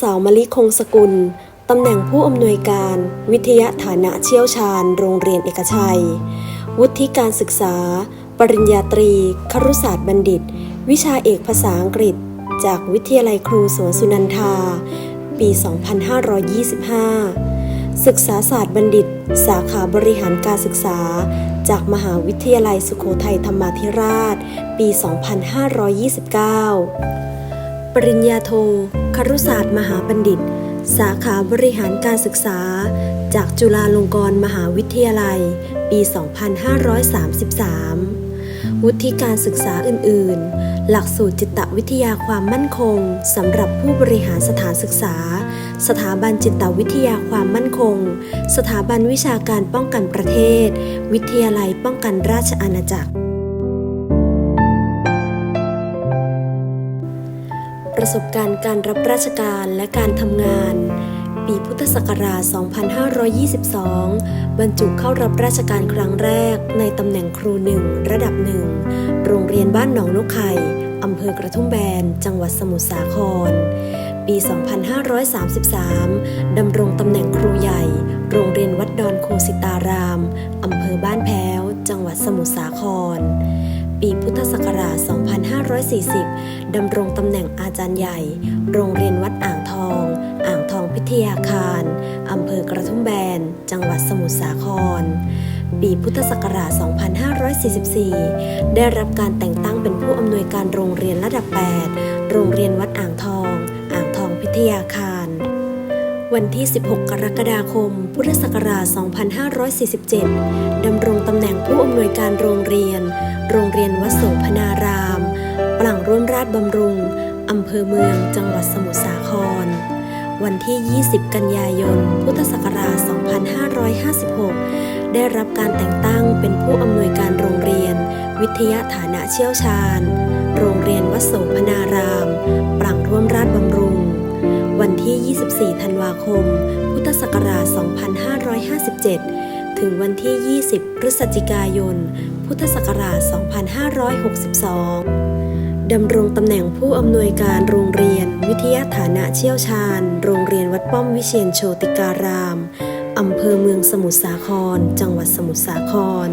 สาวมลิคงสกุล ตำแหน่งผู้อำนวยการ วิทยาฐานะเชี่ยวชาญ โรงเรียนเอกชัย วุฒิการศึกษา ปริญญาตรี ครุศาสตร์บัณฑิต วิชาเอกภาษาอังกฤษ จากวิทยาลัยครูสวนสุนันทา ปี 2525 ศึกษาศาสตร์บัณฑิต สาขาบริหารการศึกษา จากมหาวิทยาลัยสุโขทัยธรรมาธิราช ปี 2529 ปริญญาโท ครุศาสตร์มหาบัณฑิต สาขาบริหารการศึกษา จากจุฬาลงกรณ์มหาวิทยาลัย ปี 2533 วุฒิการศึกษาอื่น ๆ หลักสูตรจิตวิทยาความมั่นคงสำหรับผู้บริหารสถานศึกษา สถาบันจิตวิทยาความมั่นคง สถาบันวิชาการป้องกันประเทศ วิทยาลัยป้องกันราชอาณาจักร ประสบการณ์การรับราชการและการทำงาน ปีพุทธศักราช 2522 บรรจุเข้ารับราชการครั้งแรก ในตำแหน่งครูหนึ่งระดับหนึ่ง โรงเรียนบ้านหนองนกไข่อำเภอกระทุ่มแบน จังหวัดสมุทรสาคร ปี 2533 ดำรงตำแหน่งครูใหญ่ โรงเรียนวัดดอนโคสิตาราม อำเภอบ้านแพ้ว จังหวัดสมุทรสาคร ปีพุทธศักราช 2540 ดำรงตำแหน่งอาจารย์ใหญ่ โรงเรียนวัดอ่างทอง อ่างทองพิทยาคารอำเภอกระทุ่มแบน จังหวัดสมุทรสาคร ปีพุทธศักราช 2544 ได้รับการแต่งตั้งเป็นผู้อำนวยการโรงเรียนระดับ 8 โรงเรียนวัดอ่างทอง อ่างทองพิทยาคารวันที่ 16 กรกฎาคม พุทธศักราช 2547 ดำรงตำแหน่งผู้อำนวยการโรงเรียน โรงเรียนวัดโสพนาราม ปลังร่วมราชบำรุง อำเภอเมือง จังหวัดสมุทรสาคร วันที่ 20 กันยายน พุทธศักราช 2556 ได้รับการแต่งตั้งเป็นผู้อำนวยการโรงเรียน วิทยาฐานะเชี่ยวชาญ โรงเรียนวัดโสพนาราม ปลังร่วมราชบำรุง วันที่ 24 ธันวาคม พุทธศักราช 2557 ถึงวันที่ 20 พฤศจิกายน พุทธศักราช 2562 ดำรงตำแหน่งผู้อำนวยการโรงเรียน วิทยาฐานะเชี่ยวชาญ โรงเรียนวัดป้อมวิเชียนโชติการาม อำเภอเมืองสมุทรสาคร จังหวัดสมุทรสาคร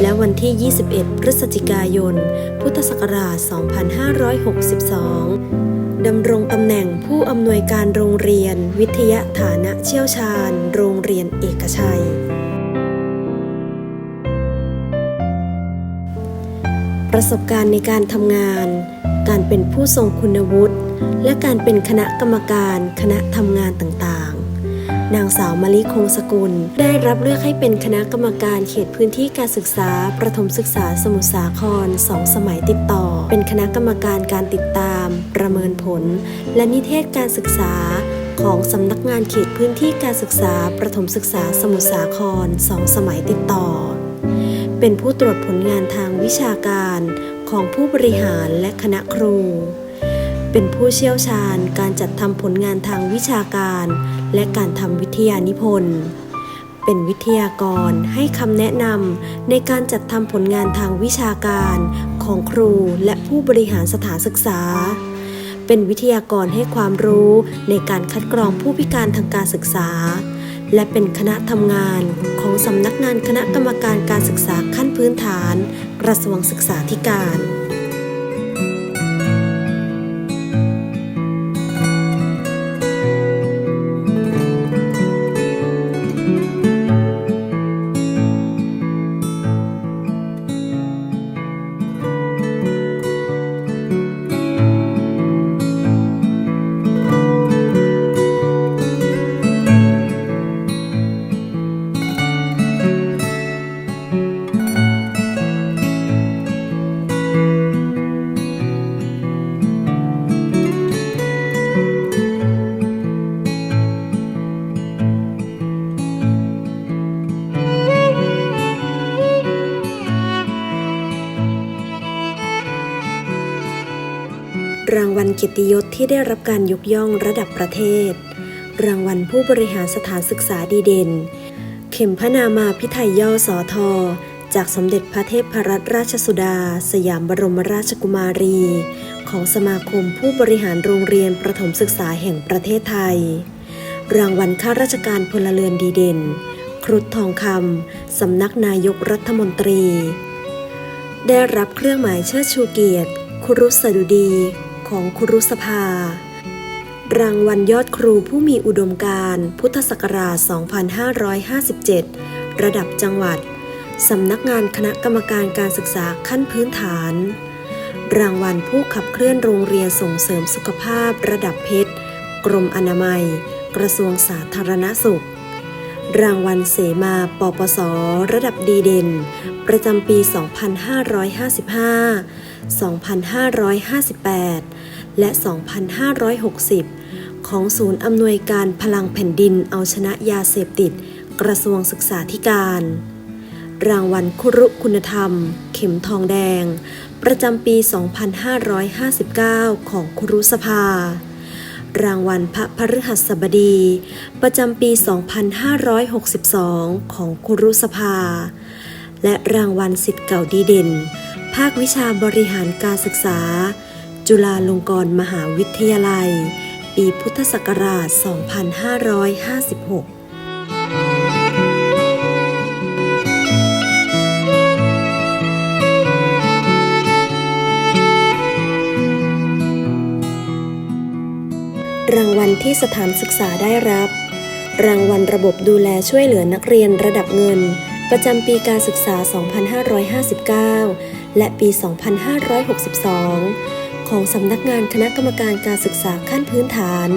และวันที่ 21 พฤศจิกายน พุทธศักราช 2562ดำรงตำแหน่งผู้อำนวยการโรงเรียน วิทยาฐานะเชี่ยวชาญ โรงเรียนเอกชัย ประสบการณ์ในการทำงาน การเป็นผู้ทรงคุณวุฒิ และการเป็นคณะกรรมการคณะทำงานต่างๆ นางสาวมลิคงสกุล ได้รับเลือกให้เป็นคณะกรรมการเขตพื้นที่การศึกษา ประถมศึกษาสมุทรสาครสองสมัยติดต่อ เป็นคณะกรรมการการติดตาม ประเมินผล และนิเทศการศึกษาของสำนักงานเขตพื้นที่การศึกษา ประถมศึกษาสมุทรสาครสองสมัยติดต่อ เป็นผู้ตรวจผลงานทางวิชาการของผู้บริหารและคณะครู เป็นผู้เชี่ยวชาญการจัดทำผลงานทางวิชาการ และการทำวิทยานิพนธ์ เป็นวิทยากรให้คำแนะนำในการจัดทำผลงานทางวิชาการของครูและผู้บริหารสถานศึกษา เป็นวิทยากรให้ความรู้ในการคัดกรองผู้พิการทางการศึกษา และเป็นคณะทำงานของสำนักงานคณะกรรมการการศึกษาขั้นพื้นฐาน กระทรวงศึกษาธิการ ลเกียรติยศที่ได้รับการยกย่องระดับประเทศ รางวัลผู้บริหารสถานศึกษาดีเด่น เข็มพนามาพิไทยย่อสอทอจากสมเด็จพระเทพรัตนราชสุดา สยามบรมราชกุมารี ของสมาคมผู้บริหารโรงเรียนประถมศึกษาแห่งประเทศไทย รางวัลข้าราชการพลเรือนดีเด่น ครุฑทองคำสำนักนายกรัฐมนตรี ได้รับเครื่องหมายเชิดชูเกียรติ ครุสดุดี ของครุสภา รางวัลยอดครูผู้มีอุดมการณ์พุทธศักราช 2557 ระดับจังหวัด สำนักงานคณะกรรมการการศึกษาขั้นพื้นฐาน รางวัลผู้ขับเคลื่อนโรงเรียนส่งเสริมสุขภาพระดับเพชร กรมอนามัย กระทรวงสาธารณสุข รางวัลเสมาปปส ระดับดีเด่น ประจำปี 2555 2558 และ 2560 ของศูนย์อำนวยการพลังแผ่นดินเอาชนะยาเสพติด กระทรวงศึกษาธิการ รางวัลคุรุคุณธรรม เข็มทองแดง ประจำปี 2559 ของครุสภา รางวัลพระพฤหัสบดี ประจำปี 2562 ของครุสภา และรางวัลสิทธิ์เก่าดีเด่น ภาควิชาบริหารการศึกษา จุฬาลงกรณ์มหาวิทยาลัย ปีพุทธศักราช 2556 รางวัลที่สถานศึกษาได้รับ รางวัลระบบดูแลช่วยเหลือนักเรียนระดับเงิน ประจำปีการศึกษา 2559 และปี 2562 ของสำนักงานคณะกรรมการการศึกษาขั้นพื้นฐาน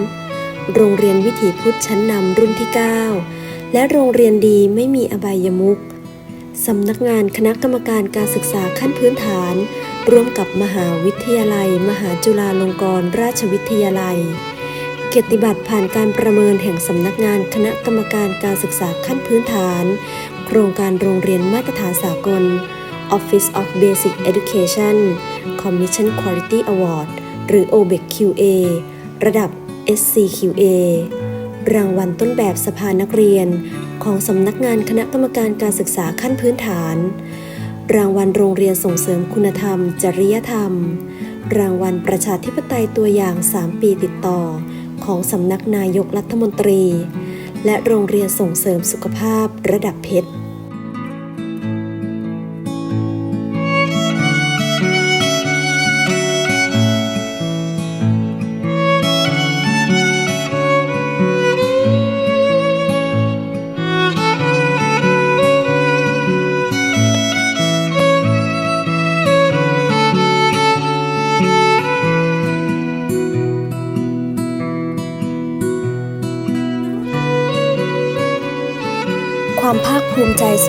โรงเรียนวิถีพุทธชั้นนำรุ่นที่ 9 และโรงเรียนดีไม่มีอบายมุขสำนักงานคณะกรรมการการศึกษาขั้นพื้นฐาน ร่วมกับมหาวิทยาลัย มหาจุฬาลงกรณราชวิทยาลัย เกียรติบัตรผ่านการประเมินแห่งสำนักงานคณะกรรมการการศึกษาขั้นพื้นฐาน โครงการโรงเรียนมาตรฐานสากล Office of Basic Education Commission Quality Award หรือ OBEQ-QA ระดับ SCQA รางวัลต้นแบบสภานักเรียน ของสำนักงานคณะกรรมการการศึกษาขั้นพื้นฐาน รางวัลโรงเรียนส่งเสริมคุณธรรม จริยธรรม รางวัลประชาธิปไตยตัวอย่าง 3 ปีติดต่อ ของสำนักนายกรัฐมนตรี และโรงเรียนส่งเสริมสุขภาพระดับเพชร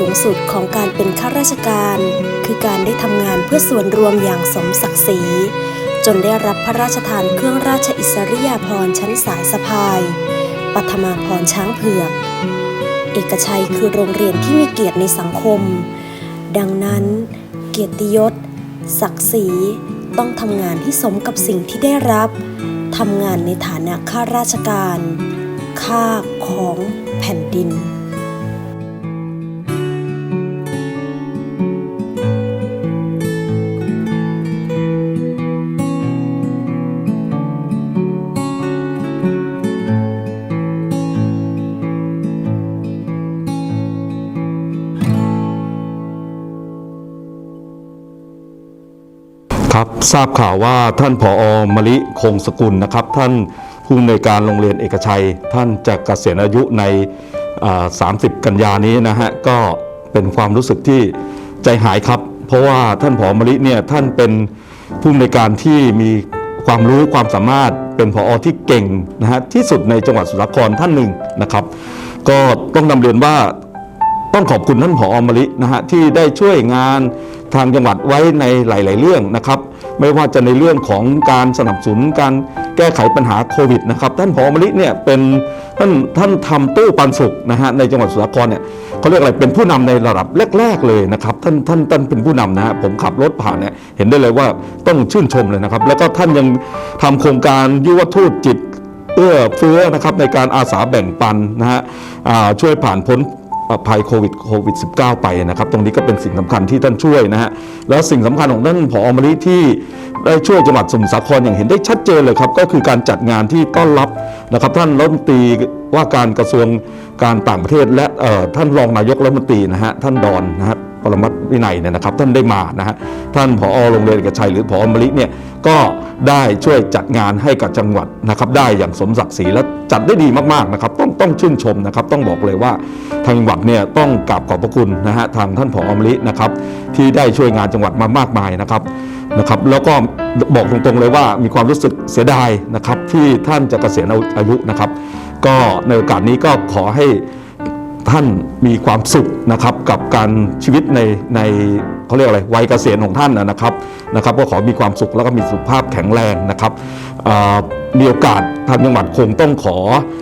สูงสุดของการเป็นข้าราชการ คือการได้ทำงานเพื่อส่วนรวมอย่างสมศักดิ์ศรี จนได้รับพระราชทานเครื่องราชอิสริยาภรณ์ชั้นสายสะพาย ปัทมาพรช้างเผือก เอกชัยคือโรงเรียนที่มีเกียรติในสังคม ดังนั้น เกียรติยศ ศักดิ์ศรีต้องทำงานที่สมกับสิ่งที่ได้รับ ทำงานในฐานะข้าราชการ ค่าของแผ่นดิน ทราบข่าวว่าท่านผอมลิคงสกุลนะครับ ท่านผู้อำนวยการโรงเรียนเอกชัย ท่านจะเกษียณอายุใน 30 กันยานี้นะฮะก็เป็นความรู้สึกที่ใจหายครับ เพราะว่าท่านผอมลิเนี่ยท่านเป็นผู้อำนวยการที่มีความรู้ความสามารถเป็นผอที่เก่งนะฮะที่สุดในจังหวัดสุราษฎร์ธานีท่านหนึ่งนะครับ ก็ต้องนำเรียนว่าต้องขอบคุณท่านผออมลินะฮะที่ได้ช่วยงานทางจังหวัดไว้ในหลาย ๆ เรื่องนะครับ ไม่ว่าจะในเรื่องของการสนับสนุนการแก้ไขปัญหาโควิดนะครับท่านผอมลิเนี่ยเป็นท่านท่านทำตู้ปันสุกนะฮะในจังหวัดสุราษฎร์เนี่ยเขาเรียกอะไรเป็นผู้นำในระดับแรก ๆ เลยนะครับท่านท่านท่านเป็นผู้นำนะฮะผมขับรถผ่านเนี่ยเห็นได้เลยว่าต้องชื่นชมเลยนะครับ แล้วก็ท่านยังทำโครงการยุวทูตจิตเอื้อเฟื้อนะครับในการอาสาแบ่งปันนะฮะช่วยผ่านพ้น ภัยโควิดโควิด -19 ไปนะครับ ตรงนี้ก็เป็นสิ่งสำคัญที่ท่านช่วยนะฮะแล้วสิ่งสำคัญของท่านผอมริที่ได้ช่วยจังหวัดสมุทรสาครอย่างเห็นได้ชัดเจนเลยครับ ก็คือการจัดงานที่ต้อนรับนะครับ ท่านรัฐมนตรีว่าการกระทรวง การต่างประเทศและท่านรองนายกรัฐมนตรีนะฮะท่านดอนนะฮะปรมัตวินัยเนี่ยนะครับท่านได้มานะฮะท่านผอโรงเรียนเอกชัยหรือผอมริเนี่ยก็ได้ช่วยจัดงานให้กับจังหวัดนะครับได้อย่างสมศักดิ์ศรีและจัดได้ดีมากๆนะครับต้องต้องชื่นชมนะครับต้องบอกเลยว่าทางจังหวัดเนี่ยต้องกราบขอบพระคุณนะฮะทางท่านผอมรินะครับที่ได้ช่วยงานจังหวัดมามากมายนะครับนะครับแล้วก็บอกตรงๆเลยว่ามีความรู้สึกเสียดายนะครับที่ท่านจะเกษียณอายุนะครับ ก็ในโอกาสนี้ก็ขอให้ท่านมีความสุขนะครับกับการชีวิตในในเขาเรียกอะไรวัยเกษียณของท่านนะครับนะครับ ก็ขอมีความสุขแล้วก็มีสุขภาพแข็งแรงนะครับมีโอกาสทางจังหวัดคงต้องขอ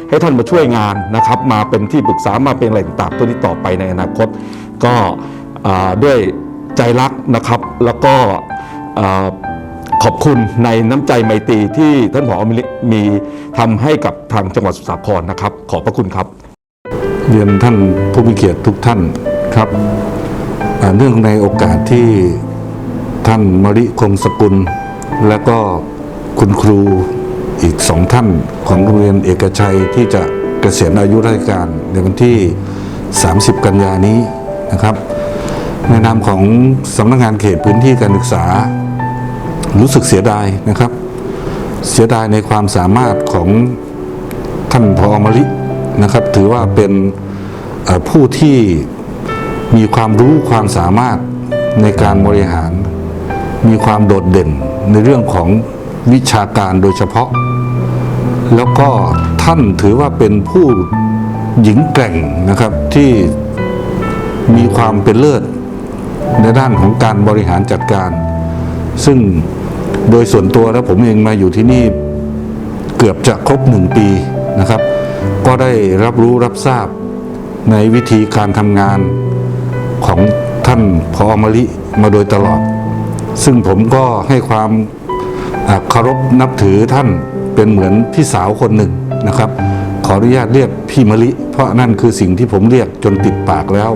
ให้ท่านมาช่วยงานนะครับ มาเป็นที่ปรึกษามาเป็นอะไรต่างๆตัวนี้ต่อไปในอนาคต ก็ด้วยใจรักนะครับแล้วก็ ขอบคุณในน้ำใจไมตรีที่ท่านผอมีมีทำให้กับทางจังหวัดสุรสาครนะครับ ขอบพระคุณครับ เรียนท่านผู้มีเกียรติทุกท่านครับเนื่องในโอกาสที่ท่านมริคงสกุล และก็คุณครูอีกสองท่านของโรงเรียนเอกชัยที่จะเกษียณอายุราชการในวันที่ 30 กันยานี้นะครับ ในนามของสำนักงานเขตพื้นที่การศึกษา รู้สึกเสียดายนะครับ เสียดายในความสามารถของท่านพอมรินะครับ ถือว่าเป็นผู้ที่มีความรู้ความสามารถในการบริหาร มีความโดดเด่นในเรื่องของวิชาการโดยเฉพาะ แล้วก็ท่านถือว่าเป็นผู้หญิงแกร่งนะครับที่มีความเป็นเลิศในด้านของการบริหารจัดการ ซึ่ง โดยส่วนตัวแล้วผมเองมาอยู่ที่นี่เกือบจะครบหนึ่งปีนะครับ ก็ได้รับรู้รับทราบในวิธีการทำงานของท่านพอมริมาโดยตลอด ซึ่งผมก็ให้ความเคารพนับถือท่านเป็นเหมือนพี่สาวคนหนึ่งนะครับ ขออนุญาตเรียกพี่มะลิ เพราะนั่นคือสิ่งที่ผมเรียกจนติดปากแล้ว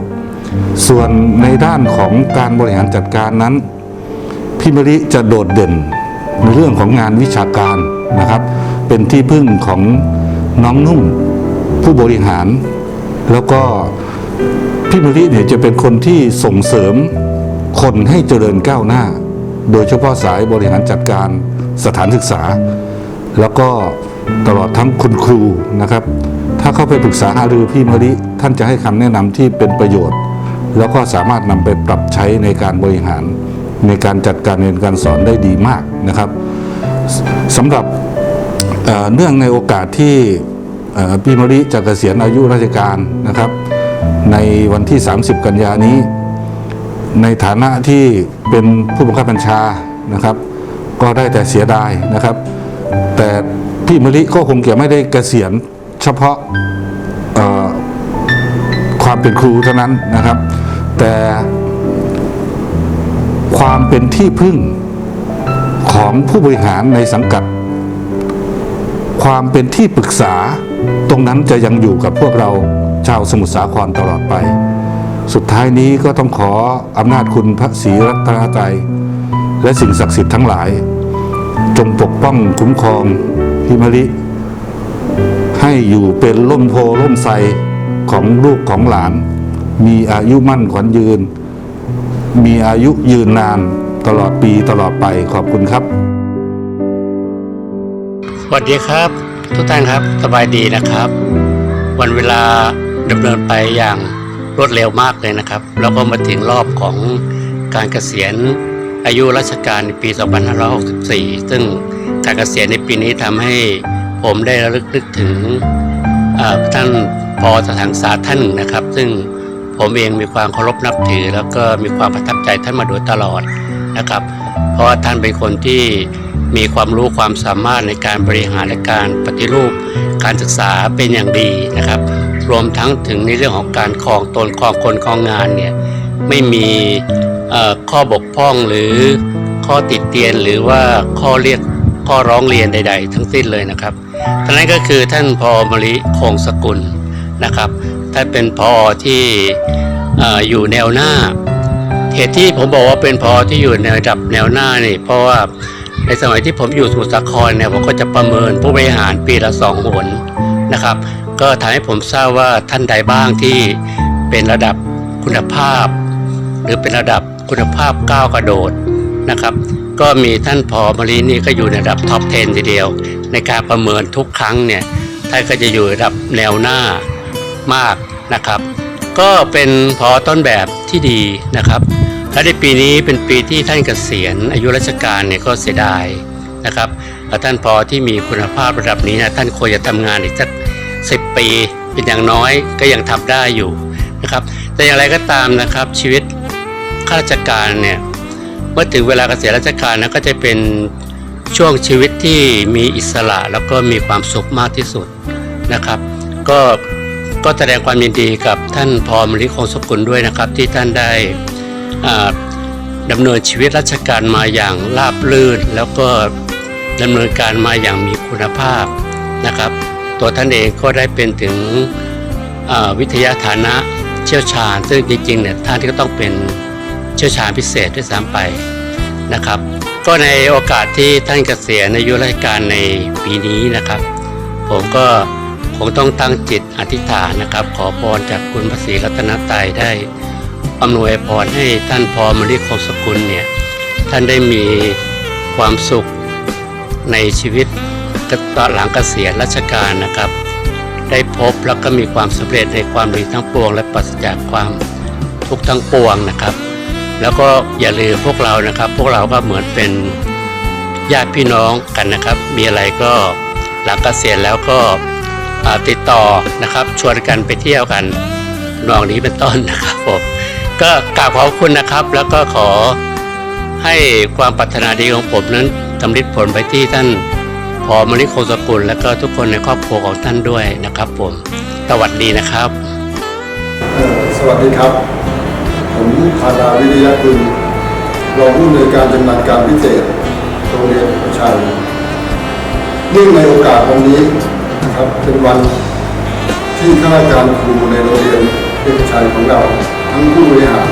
ส่วนในด้านของการบริหารจัดการนั้น พี่มะลิจะโดดเด่น ในเรื่องของงานวิชาการนะครับ เป็นที่พึ่งของน้องนุ่มผู้บริหาร แล้วก็พี่มะลิเนี่ยจะเป็นคนที่ส่งเสริมคนให้เจริญก้าวหน้า โดยเฉพาะสายบริหารจัดการสถานศึกษา แล้วก็ตลอดทั้งคุณครูนะครับ ถ้าเข้าไปปรึกษาหารือพี่มะลิท่านจะให้คำแนะนำที่เป็นประโยชน์ แล้วก็สามารถนำไปปรับใช้ในการบริหารในการจัดการเรียนการสอนได้ดีมาก นะครับสำหรับเเนื่องในโอกาสที่พี่มะลิจะเกษียณอายุราชการนะครับ ในวันที่ 30 กันยานี้ ในฐานะที่เป็นผู้บังคับบัญชานะครับ ก็ได้แต่เสียดายนะครับ แต่พี่มะลิก็คงจะไม่ได้เกษียณเฉพาะความเป็นครูเท่านั้นนะครับ แต่ความเป็นที่พึ่ง ของผู้บริหารในสังกัด ความเป็นที่ปรึกษาตรงนั้นจะยังอยู่กับพวกเราชาวสมุทรสาครตลอดไป สุดท้ายนี้ก็ต้องขออำนาจคุณพระศรีรัตนตรัยและสิ่งศักดิ์สิทธิ์ทั้งหลาย จงปกป้องคุ้มครองพิมริให้อยู่เป็นร่มโพร่มไทรของลูกของหลาน มีอายุมั่นขวัญยืน มีอายุยืนนาน ตลอดปีตลอดไปขอบคุณครับ สวัสดีครับ ทุกท่านครับสบายดีนะครับ วันเวลาดำเนินไปอย่างรวดเร็วมากเลยนะครับ แล้วก็มาถึงรอบของการเกษียณอายุราชการในปี 2564 ซึ่งการเกษียณในปีนี้ทำให้ผมได้ระลึกนึกถึงท่านพอสถานศึกษาท่านหนึ่งนะครับ ซึ่งผมเองมีความเคารพนับถือ แล้วก็มีความประทับใจท่านมาโดยตลอด นะครับ เพราะว่าท่านเป็นคนที่มีความรู้ความสามารถในการบริหารและการปฏิรูป การศึกษาเป็นอย่างดีนะครับ รวมทั้งถึงในเรื่องของการครองตนครองคนครองงานเนี่ยไม่มีข้อบกพร่องหรือข้อติดเตียนหรือว่าข้อเรียกข้อร้องเรียนใด ๆ ทั้งสิ้นเลยนะครับท่านนั้นก็คือท่านพอมริคงสกุลนะครับท่านเป็นพอที่เอ่ออยู่แนวหน้า เหตุที่ผมบอกว่าเป็นพอที่อยู่ในระดับแนวหน้านี่ เพราะว่าในสมัยที่ผมอยู่สมุทรสาครเนี่ยผมก็จะประเมินผู้บริหารปีละสองหนนะครับ ก็ทำให้ผมทราบว่าท่านใดบ้างที่เป็นระดับคุณภาพ หรือเป็นระดับคุณภาพก้าวกระโดดนะครับ ก็มีท่านพอมารีนี่ก็อยู่ในระดับท็อป 10 ทีเดียว ในการประเมินทุกครั้งเนี่ยท่านก็จะอยู่ระดับแนวหน้ามากนะครับ ก็เป็นพอต้นแบบที่ดีนะครับ และในปีนี้เป็นปีที่ท่านเกษียณอายุราชการเนี่ยก็เสียดายนะครับและท่านพอที่มีคุณภาพระดับนี้นะท่านควรจะทำงานอีกสักสิปีเป็นอย่างน้อยก็ยังทำได้อยู่นะครับแต่อย่างไรก็ตามนะครับชีวิตข้าราชการเนี่ยเมื่อถึงเวลาเกษียณราชการนะก็จะเป็นช่วงชีวิตที่มีอิสระแล้วก็มีความสุขมากที่สุดนะครับ ก็ก็แสดงความยินดีกับท่านพอมริคงสกุลด้วยนะครับ ที่ท่านได้ ดำเนินชีวิตราชการมาอย่างราบรื่น แล้วก็ดำเนินการมาอย่างมีคุณภาพนะครับ ตัวท่านเองก็ได้เป็นถึงวิทยาฐานะเชี่ยวชาญ ซึ่งจริงๆเนี่ยท่านก็ต้องเป็นเชี่ยวชาญพิเศษด้วยซ้ำไปนะครับ ก็ในโอกาสที่ท่านเกษียณอายุราชการในปีนี้นะครับ ผมก็คงต้องตั้งจิตอธิษฐานนะครับ ขอพรจากคุณพระศรีรัตนตรัยได้ อำนวยพรให้ท่านพอมริคงสกุลเนี่ยท่านได้มีความสุขในชีวิตตอนหลังเกษียณราชการนะครับ ได้พบแล้วก็มีความสำเร็จในความดีทั้งปวง และปราศจากความทุกข์ทั้งปวงนะครับ แล้วก็อย่าลืมพวกเรานะครับ พวกเราก็เหมือนเป็นญาติพี่น้องกันนะครับ มีอะไรก็หลังเกษียณแล้วก็ติดต่อนะครับ ชวนกันไปเที่ยวกันนองนี้เป็นต้นนะครับผม ก็กราบขอบคุณนะครับ แล้วก็ขอให้ความปรารถนาดีของผมนั้นสำเร็จผลไปที่ท่านพอมริโคสกุล และก็ทุกคนในครอบครัวของท่านด้วยนะครับผมสวัสดีนะครับ สวัสดีครับ ผมธาดาวิริยะคุณรองผู้อำนวยการจำนาญการพิเศษโรงเรียนประชัยเนื่องในโอกาสวันนี้นะครับเป็นวันที่ข้าราชการครูในโรงเรียนเอกชัยของเรา ทั้งผู้บริหาร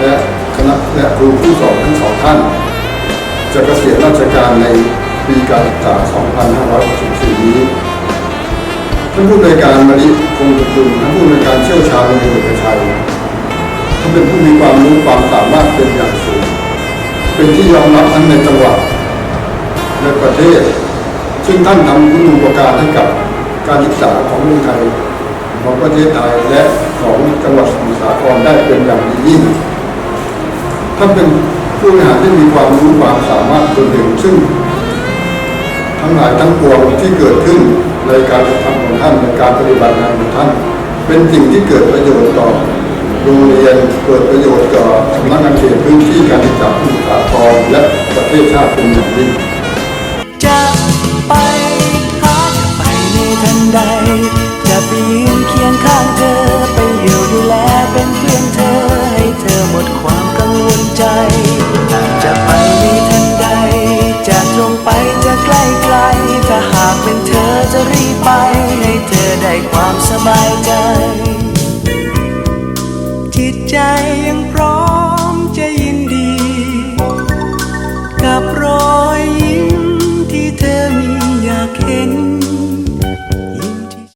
และคณะและครูผู้สอนทั้งสองท่าน จะเกษียณราชการในปีการศึกษา 2564 นี้ ท่านผู้ในวยการมาริคงสุคุณท่านผู้ในวยการเชี่ยวชาญในเอกชัยท่านเป็นผู้มีความรู้ความสามารถเป็นอย่างสูง เป็นที่ยอมรับทั้งในจังหวัดและประเทศ ซึ่งท่านทำคุณูปการให้กับการศึกษาของเมืองไทย ของประเทศไทยและของจังหวัดสมุทรสาครได้เป็นอย่างดียิ่งท่านเป็นผู้บริหารที่มีความรู้ความสามารถคนหนึ่งซึ่ง ทั้งหลายทั้งปวงที่เกิดขึ้นในการกระทำของท่านในการปฏิบัติงานของท่าน เป็นสิ่งที่เกิดประโยชน์ต่อโรงเรียนเกิดประโยชน์ต่อสำนักงานเขตพื้นที่การศึกษาสมุทรสาครและประเทศชาติเป็นอย่างยิ่ง